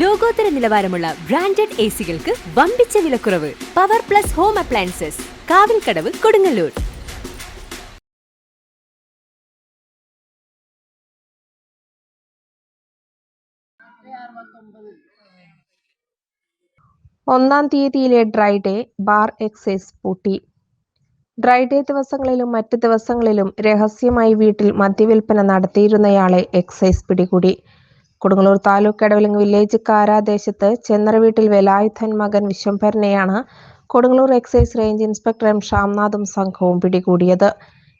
ലോകോത്തര നിലവാരമുള്ള branded A സികൾക്ക് വമ്പിച്ച വിലക്കുറവ് power plus home appliances Kavilkadavu Kodungallur. ഒന്നാം തീയതിയിലെ ഡ്രൈ ഡേ ബാർ എക്സൈസ് പൂട്ടി. ഡ്രൈ ഡേ ദിവസങ്ങളിലും മറ്റ് ദിവസങ്ങളിലും രഹസ്യമായി വീട്ടിൽ മദ്യവിൽപ്പന നടത്തിയിരുന്നയാളെ എക്സൈസ് പിടികൂടി. കൊടുങ്ങല്ലൂർ താലൂക്ക് എടവലിംഗ് വില്ലേജ് കാരാദേശത്ത് ചെന്നറ വീട്ടിൽ വേലായുധൻ മകൻ വിശ്വംഭരനെയാണ് Kodungallur excise range inspector M ഷാംനാഥും സംഘവും പിടികൂടിയത്.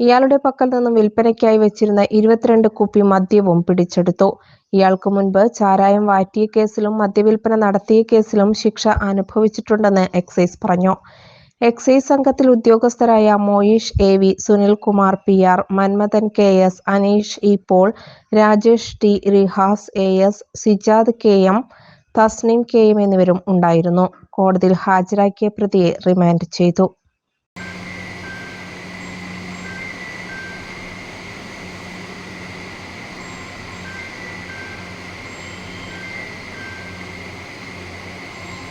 ഇയാളുടെ പക്കൽ നിന്നും വിൽപ്പനയ്ക്കായി വെച്ചിരുന്ന ഇരുപത്തിരണ്ട് കുപ്പി മദ്യവും പിടിച്ചെടുത്തു. ഇയാൾക്ക് മുൻപ് ചാരായം വാറ്റിയ കേസിലും മദ്യവിൽപ്പന നടത്തിയ കേസിലും ശിക്ഷ അനുഭവിച്ചിട്ടുണ്ടെന്ന് എക്സൈസ് പറഞ്ഞു. എക്സൈസ് സംഘത്തിൽ ഉദ്യോഗസ്ഥരായ Moyish A V Sunilkumar P R Manmadhan K S Aneesh E Paul Rajesh T Rihas A S Sijad K M Thasnim K M എന്നിവരും ഉണ്ടായിരുന്നു. കോടതിയിൽ ഹാജരാക്കിയ പ്രതിയെ റിമാൻഡ് ചെയ്തു.